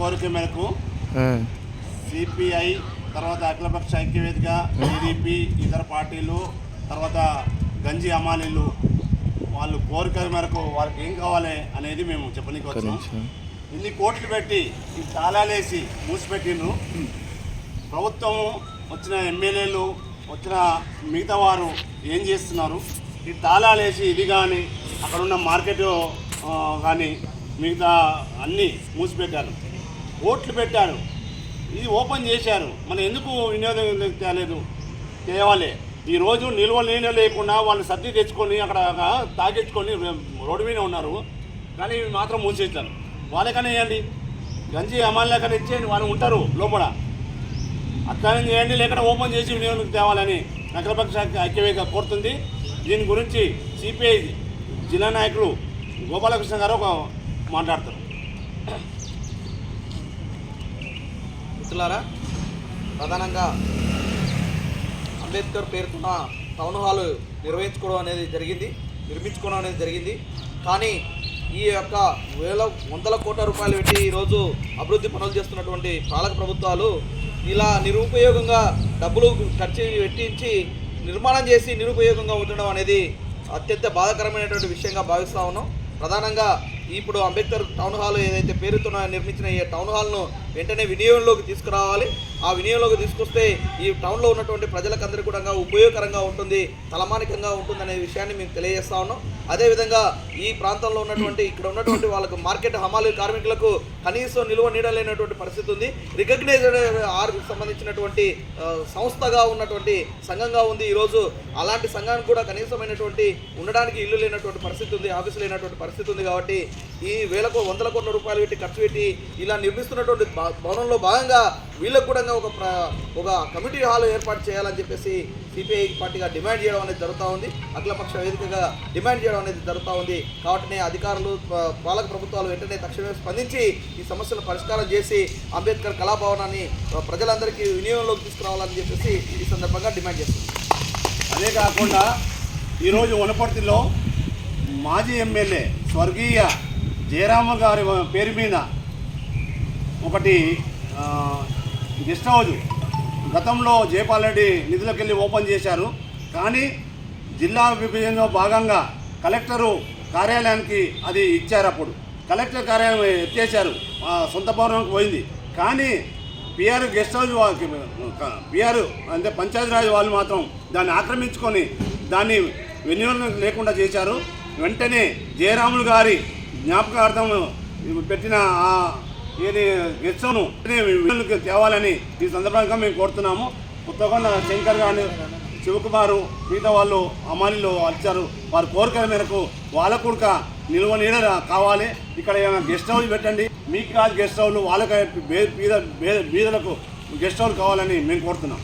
కోరిక మేరకు సిపిఐ తర్వాత అఖిలపక్ష ఐక్యవేదిక టీడీపీ ఇతర పార్టీలు తర్వాత గంజి అమాలీలు వాళ్ళు కోరిక మేరకు వాళ్ళకి ఏం కావాలి అనేది మేము చెప్పనీకి వచ్చాం ఇన్ని కోట్లు పెట్టి ఈ తాళాలేసి మూసిపెట్టిండ్రు. ప్రభుత్వం వచ్చిన ఎమ్మెల్యేలు వచ్చిన మిగతా వారు ఏం చేస్తున్నారు? ఈ తాళాలేసి ఇది కానీ అక్కడ ఉన్న మార్కెట్ కానీ మిగతా అన్నీ మూసిపెట్టారు. ఓట్లు పెట్టారు. ఇది ఓపెన్ చేశారు. మనం ఎందుకు వినియోగం తేలేదు? తేవాలి. ఈరోజు నిల్వ నీళ్ళు లేకుండా వాళ్ళు సర్ది తెచ్చుకొని అక్కడ తాగించుకొని రోడ్డు మీద ఉన్నారు. కానీ ఇవి మాత్రం మూసేస్తారు వాళ్ళకనే వేయండి గంజి అమ్మాయిలకనే ఇచ్చేయండి వాళ్ళు ఉంటారు లోపల. అట్లనే చేయండి. లేకుండా ఓపెన్ చేసి వినియోగం తేవాలని నగరపక్ష ఐక్యవేగా కోరుతుంది. దీని గురించి సిపిఐ జిల్లా నాయకులు గోపాలకృష్ణ గారు ఒక మాట్లాడతారు. మిత్రులారా ప్రధానంగా అంబేద్కర్ పేరుతున్న టౌన్ హాల్ నిర్వహించుకోవడం అనేది జరిగింది నిర్మించుకోవడం అనేది జరిగింది. కానీ ఈ యొక్క వేల వందల కోట్ల రూపాయలు పెట్టి ఈరోజు అభివృద్ధి పనులు చేస్తున్నటువంటి పాలక ప్రభుత్వాలు ఇలా నిరుపయోగంగా డబ్బులు ఖర్చు పెట్టించి నిర్మాణం చేసి నిరుపయోగంగా ఉండడం అనేది అత్యంత బాధాకరమైనటువంటి విషయంగా భావిస్తూ ఉన్నాం. ప్రధానంగా ఇప్పుడు అంబేద్కర్ టౌన్ హాల్ ఏదైతే పేరుతో నిర్మించిన ఈ టౌన్ హాల్ను వెంటనే వినియోగంలోకి తీసుకురావాలి. ఆ వినియోగంలోకి తీసుకొస్తే ఈ టౌన్లో ఉన్నటువంటి ప్రజలకందరికీ కూడా ఉపయోగకరంగా ఉంటుంది తలమానికంగా ఉంటుందనే విషయాన్ని మేము తెలియజేస్తా ఉన్నాం. అదేవిధంగా ఈ ప్రాంతంలో ఉన్నటువంటి ఇక్కడ ఉన్నటువంటి వాళ్ళకు మార్కెట్ హమాలి కార్మికులకు కనీసం నిల్వ నీడలేనటువంటి పరిస్థితి ఉంది. రికగ్నైజ్డ్ ఆర్ సంబంధించినటువంటి సంస్థగా ఉన్నటువంటి సంఘంగా ఉంది ఈరోజు. అలాంటి సంఘానికి కూడా కనీసమైనటువంటి ఉండడానికి ఇల్లు లేనటువంటి పరిస్థితి ఉంది ఆఫీసు లేనటువంటి పరిస్థితి ఉంది కాబట్టి ఈ వేలకు వందల కోట్ల రూపాయలు పెట్టి ఖర్చు పెట్టి ఇలా నిర్మిస్తున్నటువంటి భవనంలో భాగంగా వీళ్ళకు కూడా ఒక ప్ర ఒక కమిటీ హాల్ ఏర్పాటు చేయాలని చెప్పేసి సిపిఐ పార్టీగా డిమాండ్ చేయడం అనేది జరుగుతూ ఉంది. అఖిలపక్ష వేదికగా డిమాండ్ చేయడం అనేది జరుగుతూ ఉంది. కాబట్టి అధికారులు పాలక ప్రభుత్వాలు వెంటనే తక్షణమే స్పందించి ఈ సమస్యలు పరిష్కారం చేసి అంబేద్కర్ కళాభవనాన్ని ప్రజలందరికీ వినియోగంలోకి తీసుకురావాలని చెప్పేసి ఈ సందర్భంగా డిమాండ్ చేస్తుంది. అదే కాకుండా ఈరోజు వనపర్తిలో మాజీ ఎమ్మెల్యే స్వర్గీయ జయరామ గారి పేరు మీద ఒకటి గెస్ట్ హౌజ్ గతంలో జైపాల్ రెడ్డి నిధులకు వెళ్ళి ఓపెన్ చేశారు. కానీ జిల్లా విభజనలో భాగంగా కలెక్టరు కార్యాలయానికి అది ఇచ్చారు అప్పుడు. కలెక్టర్ కార్యాలయం ఎత్తేసారు ఆ సొంత భవనంకి పోయింది. కానీ పిఆర్ గెస్ట్ హౌస్ వాళ్ళకి పిఆర్ అంటే పంచాయతీరాజ్ వాళ్ళు మాత్రం దాన్ని ఆక్రమించుకొని దాన్ని వినియోగం లేకుండా చేశారు. వెంటనే జయరాములు గారి జ్ఞాపకార్థం పెట్టిన ఇది ఏది గెస్ట్ హౌస్ను తేవాలని ఈ సందర్భంగా మేము కోరుతున్నాము. కొత్తకొండ శంకర్ గారు శివకుమారు మిగతా వాళ్ళు అమానిలో అలిచారు వారి కోరికల మేరకు వాళ్ళ కూడా నిల్వ నీడ కావాలి. ఇక్కడ ఏమైనా గెస్ట్ హౌస్ పెట్టండి. మీకు కాదు గెస్ట్ హౌస్ వాళ్ళకి బీద బే- బీదలకు గెస్ట్ హౌస్ కావాలని మేము కోరుతున్నాం.